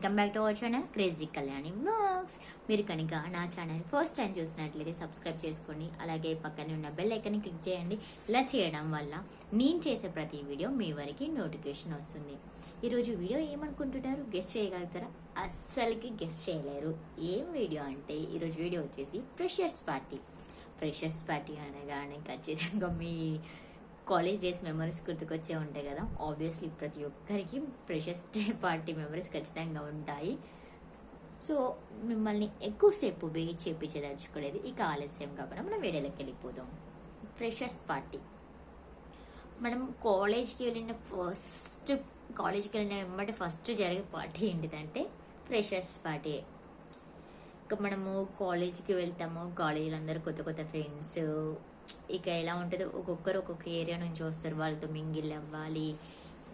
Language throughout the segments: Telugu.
Welcome back to our channel crazy Kalyani vlogs మీరు కనుక నా ఛానల్ ఫస్ట్ టైం చూసినట్లయితే సబ్స్క్రైబ్ చేసుకోండి అలాగే పక్కనే ఉన్న బెల్ ఐకన్ క్లిక్ చేయండి. ఇలా చేయడం వల్ల నేను చేసే ప్రతి వీడియో మీ వరకు నోటిఫికేషన్ వస్తుంది. ఈరోజు వీడియో ఏమనుకుంటున్నారు? గెస్ట్ చేయగలుగుతారా? అస్సలకి గెస్ట్ చేయలేరు. ఏం వీడియో అంటే ఈరోజు వీడియో వచ్చేసి ఫ్రెషర్స్ పార్టీ ఫ్రెషర్స్ పార్టీ అనగానే ఖచ్చితంగా మీ కాలేజ్ డేస్ మెమరీస్ గుర్తుకొచ్చే ఉంటాయి కదా. ఆబ్వియస్లీ ప్రతి ఒక్కరికి ఫ్రెషర్స్ డే పార్టీ మెమరీస్ ఖచ్చితంగా ఉంటాయి. సో మిమ్మల్ని ఎక్కువసేపు వెయిట్ చేయించదలుచుకోలేదు ఇక ఆలస్యం కాకుండా మనం వేడేలకు వెళ్ళిపోదాం. ఫ్రెషర్స్ పార్టీ మనం కాలేజ్కి వెళ్ళిన ఫస్ట్ కాలేజ్కి వెళ్ళిన వెంబడి ఫస్ట్ జరిగే పార్టీ ఏంటిదంటే ఫ్రెషర్స్ పార్టీ ఇక మనము కాలేజ్కి వెళ్తాము. కాలేజీలో అందరూ కొత్త కొత్త ఫ్రెండ్స్ ఇక ఎలా ఉంటుంది? ఒక్కొక్కరు ఒక్కొక్క ఏరియా నుంచి వస్తారు. వాళ్ళతో మింగిల్ అవ్వాలి.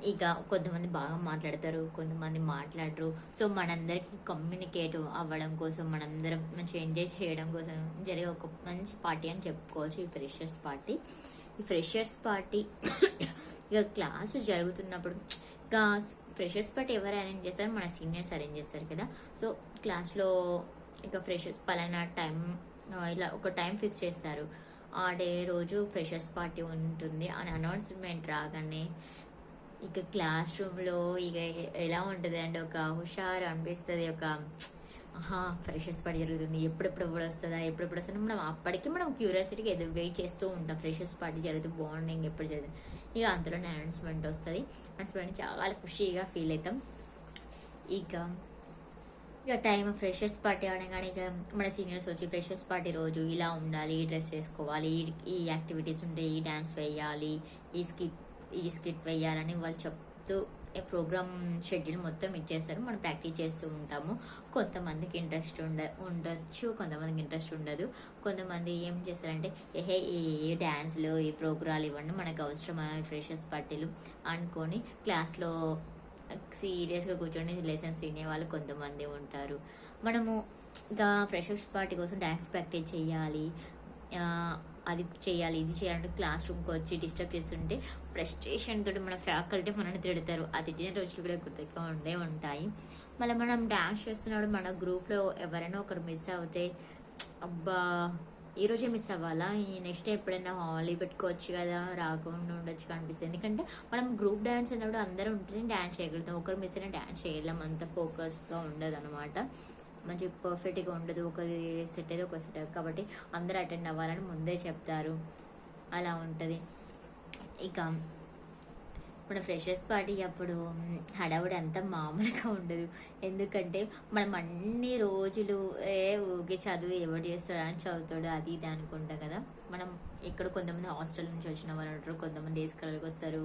ఇక కొంతమంది బాగా మాట్లాడతారు. కొంతమంది మాట్లాడరు. సో మనందరికి కమ్యూనికేట్ అవ్వడం కోసం మనందరం మంచిగా ఎంజాయ్ చేయడం కోసం జరిగే ఒక మంచి పార్టీ అని చెప్పుకోవచ్చు. ఈ ఫ్రెషర్స్ పార్టీ ఈ ఫ్రెషర్స్ పార్టీ ఇక క్లాస్ జరుగుతున్నప్పుడు ఇంకా ఫ్రెషర్స్ పార్టీ ఎవరు అరేంజ్ చేస్తారు? మన సీనియర్స్ అరేంజ్ చేస్తారు కదా. సో క్లాస్లో ఇక ఫ్రెషర్స్ పలానా టైం ఇలా ఒక టైం ఫిక్స్ చేస్తారు. ఆ డే రోజు ఫ్రెషర్స్ పార్టీ ఉంటుంది. అని అనౌన్స్మెంట్ రాగానే ఇక క్లాస్ రూమ్లో ఇక ఎలా ఉంటుంది అంటే ఒక హుషారు అనిపిస్తుంది. ఒక ఆహా ఫ్రెషర్స్ పార్టీ జరుగుతుంది. ఎప్పుడెప్పుడు ఎప్పుడు వస్తుందా ఎప్పుడెప్పుడు వస్తుందా మనం అప్పటికి మనం క్యూరియాసిటీకి ఎదురు వెయిట్ చేస్తూ ఉంటాం. ఫ్రెషర్స్ పార్టీ జరుగుతుంది. బాండింగ్ ఎప్పుడు జరుగుతుంది. ఇక అంతలోనే అనౌన్స్మెంట్ వస్తుంది. అనౌన్స్మెంట్ చాలా ఖుషిగా ఫీల్ అవుతాం. ఇక ఇక టైం ఫ్రెషర్స్ పార్టీ అనగానే ఇక మన సీనియర్స్ వచ్చి ఫ్రెషర్స్ పార్టీ రోజు ఇలా ఉండాలి ఈ డ్రెస్ వేసుకోవాలి ఈ- యాక్టివిటీస్ ఉంటాయి ఈ డ్యాన్స్ వేయాలి ఈ స్కిట్ ఈ స్కిట్ వేయాలని వాళ్ళు చెప్తూ ప్రోగ్రామ్ షెడ్యూల్ మొత్తం ఇచ్చేస్తారు. మనం ప్రాక్టీస్ చేస్తూ ఉంటాము. కొంతమందికి ఇంట్రెస్ట్ ఉండ ఉండొచ్చు కొంతమందికి ఇంట్రెస్ట్ ఉండదు. కొంతమంది ఏం చేస్తారంటే ఏహే ఈ డ్యాన్స్లు ఈ ప్రోగ్రాలు ఇవన్నీ మనకు అవసరమా ఫ్రెషర్స్ పార్టీలు అనుకొని క్లాస్లో సీరియస్గా కూర్చొని లెసన్స్ వినే వాళ్ళు కొంతమంది ఉంటారు. మనము ఇంకా ఫ్రెషర్స్ పార్టీ కోసం డ్యాన్స్ ప్రాక్టీస్ చేయాలి. అది చేయాలి ఇది చేయాలంటే క్లాస్ రూమ్కి వచ్చి డిస్టర్బ్ చేస్తుంటే ఫ్రస్ట్రేషన్ తోటి మన ఫ్యాకల్టీ మనల్ని తిడతారు. ఆ తిట్టిన రోజులు కూడా గుర్తుగా ఉండే ఉంటాయి. మళ్ళీ మనం డాన్స్ చేస్తున్నప్పుడు మన గ్రూప్లో ఎవరైనా ఒకరు మిస్ అవుతే అబ్బా ఈరోజే మిస్ అవ్వాలా? ఈ నెక్స్ట్ ఎప్పుడైనా హాలీ పెట్టుకోవచ్చు కదా రాకుండా ఉండొచ్చు అనిపిస్తుంది ఎందుకంటే మనం గ్రూప్ డ్యాన్స్ అన్నప్పుడు అందరూ ఉంటేనే డ్యాన్స్ చేయగలుగుతాం. ఒకరు మిస్ అయినా డ్యాన్స్ చేయలేం. అంత ఫోకస్గా ఉండదు అనమాట మంచి పర్ఫెక్ట్గా ఉండదు. ఒకరి సెట్ అయితే ఒక సెట్ కాబట్టి అందరూ అటెండ్ అవ్వాలని ముందే చెప్తారు. అలా ఉంటుంది. ఇక మన ఫ్రెషర్స్ పార్టీ అప్పుడు హడావుడి అంత మామూలుగా ఉండదు. ఎందుకంటే మనం అన్ని రోజులు ఏ ఊగే చదువు ఎవడు చేస్తాడు అని చదువుతాడు అది ఇది అనుకుంటాం కదా. మనం ఇక్కడ కొంతమంది హాస్టల్ నుంచి వచ్చిన వాళ్ళు ఉంటారు కొంతమంది డేస్ కలర్కి వస్తారు.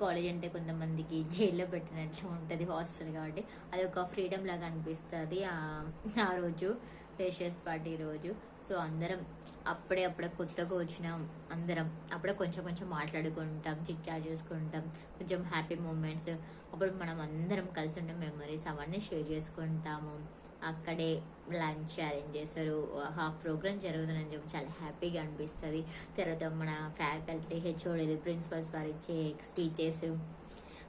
కాలేజ్ అంటే కొంతమందికి జైల్లో పెట్టినట్లు ఉంటుంది హాస్టల్ కాబట్టి. అది ఒక ఫ్రీడమ్ లాగా అనిపిస్తుంది ఆ రోజు. ఫ్రెషర్స్ పార్టీ రోజు. సో అందరం అప్పుడే అప్పుడే కొత్తగా వచ్చినాం. అందరం అప్పుడే కొంచెం కొంచెం మాట్లాడుకుంటాం చిట్చా చేసుకుంటాం కొంచెం హ్యాపీ మూమెంట్స్ అప్పుడు మనం అందరం కలిసి ఉన్న మెమరీస్ అవన్నీ షేర్ చేసుకుంటాము. అక్కడే లంచ్ అరేంజ్ చేస్తారు. హాఫ్ ప్రోగ్రామ్ జరుగుతుందని చెప్పి చాలా హ్యాపీగా అనిపిస్తుంది. తర్వాత మన ఫ్యాకల్టీ హెచ్ఓడీలు ప్రిన్సిపల్స్ వారు ఇచ్చే స్పీచెస్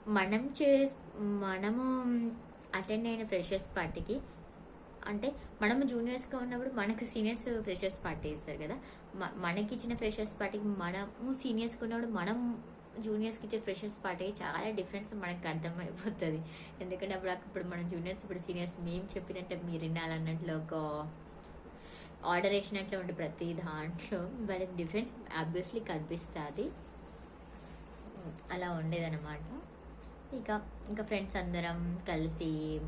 మనం చే మనము అటెండ్ అయిన ఫ్రెషర్స్ పార్టీకి అంటే మనం జూనియర్స్గా ఉన్నప్పుడు మనకు సీనియర్స్ ఫ్రెషర్స్ పార్టీ ఇస్తారు కదా. మ- మనకి ఇచ్చిన ఫ్రెషర్స్ పార్టీకి మనము సీనియర్స్గా ఉన్నప్పుడు మనం జూనియర్స్కి ఇచ్చే ఫ్రెషర్స్ పార్టీ చాలా డిఫరెన్స్ మనకు అర్థమైపోతుంది. ఎందుకంటే అప్పుడు అప్పుడు మనం జూనియర్స్ ఇప్పుడు సీనియర్స్ మేము చెప్పినట్టు మీరు వినాలన్నట్లు ఒక ఆర్డర్ వేసినట్లు ఉంటే ప్రతి దాంట్లో. వాళ్ళకి డిఫరెన్స్ ఆబ్వియస్లీ కనిపిస్తుంది. అలా ఉండేదన్నమాట. ఇక ఇంకా ఫ్రెండ్స్ అందరం కలిసి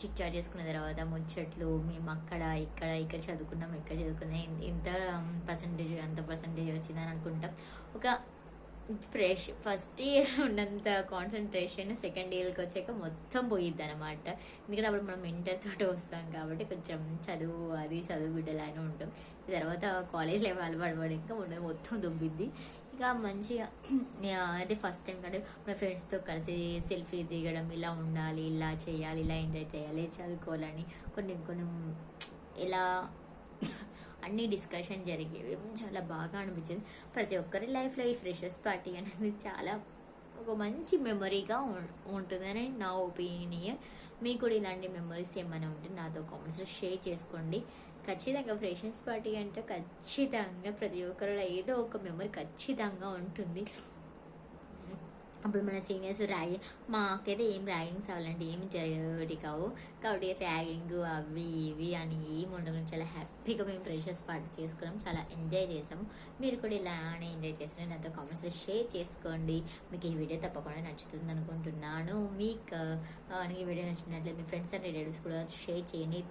చిట్ చాట్ చేసుకున్న తర్వాత ముచ్చట్లు మేము అక్కడ ఇక్కడ ఇక్కడ చదువుకున్నాం ఇక్కడ చదువుకున్నాం ఇంత పర్సంటేజ్ అంత పర్సంటేజ్ వచ్చిందని అనుకుంటాం. ఒక ఫ్రెష్ ఫస్ట్ ఇయర్ ఉన్నంత కాన్సన్ట్రేషన్ సెకండ్ ఇయర్కి వచ్చాక మొత్తం పోయిద్ది అనమాట ఎందుకంటే అప్పుడు మనం ఇంటర్ తోటి వస్తాం కాబట్టి కొంచెం చదువు అది చదువు బిడ్డలానే ఉంటాం. తర్వాత కాలేజ్ లెవెల్ అలవాటు పడి ఇంకా ఉండదు మొత్తం దుబ్బిద్ది. ఇక మంచిగా అయితే అదే ఫస్ట్ టైం కంటే మన ఫ్రెండ్స్తో కలిసి సెల్ఫీ దిగడం ఇలా ఉండాలి ఇలా చేయాలి ఇలా ఎంజాయ్ చేయాలి చదువుకోవాలని కొన్ని కొన్ని ఇలా అన్ని డిస్కషన్ జరిగేవి. చాలా బాగా అనిపించింది. ప్రతి ఒక్కరి లైఫ్లో ఈ ఫ్రెషర్స్ పార్టీ అనేది చాలా ఒక మంచి మెమరీగా ఉంటుందని నా ఒపీనియన్ మీకు కూడా ఇలాంటి మెమరీస్ ఏమైనా ఉంటే నాతో కామెంట్స్లో షేర్ చేసుకోండి. ఖచ్చితంగా ఫ్రెషర్స్ పార్టీ అంటే ఖచ్చితంగా ప్రతి ఒక్కరిలో ఏదో ఒక మెమరీ ఖచ్చితంగా ఉంటుంది. అప్పుడు మన సీనియర్స్ ర్యాగింగ్ మాకైతే ఏం ర్యాగింగ్స్ అవ్వాలంటే ఏం జరిగేవి కావు. కాబట్టి ర్యాగింగ్ అవి ఇవి అని ఏం ఉండదు చాలా హ్యాపీగా మేము ఫ్రెషర్స్ పార్టీ చేసుకున్నాం. చాలా ఎంజాయ్ చేసాము మీరు కూడా ఇలానే ఎంజాయ్ చేసిన నాతో కామెంట్స్లో షేర్ చేసుకోండి. మీకు ఈ వీడియో తప్పకుండా నచ్చుతుంది అనుకుంటున్నాను. మీకు ఈ వీడియో నచ్చినట్లయితే మీ ఫ్రెండ్స్ అండ్ రిలేటివ్స్ కూడా షేర్ చేయండి.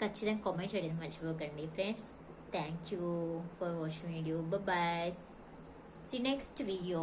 ఖచ్చితంగా కామెంట్ చేయడం మర్చిపోకండి friends thank you for watching video bye see next video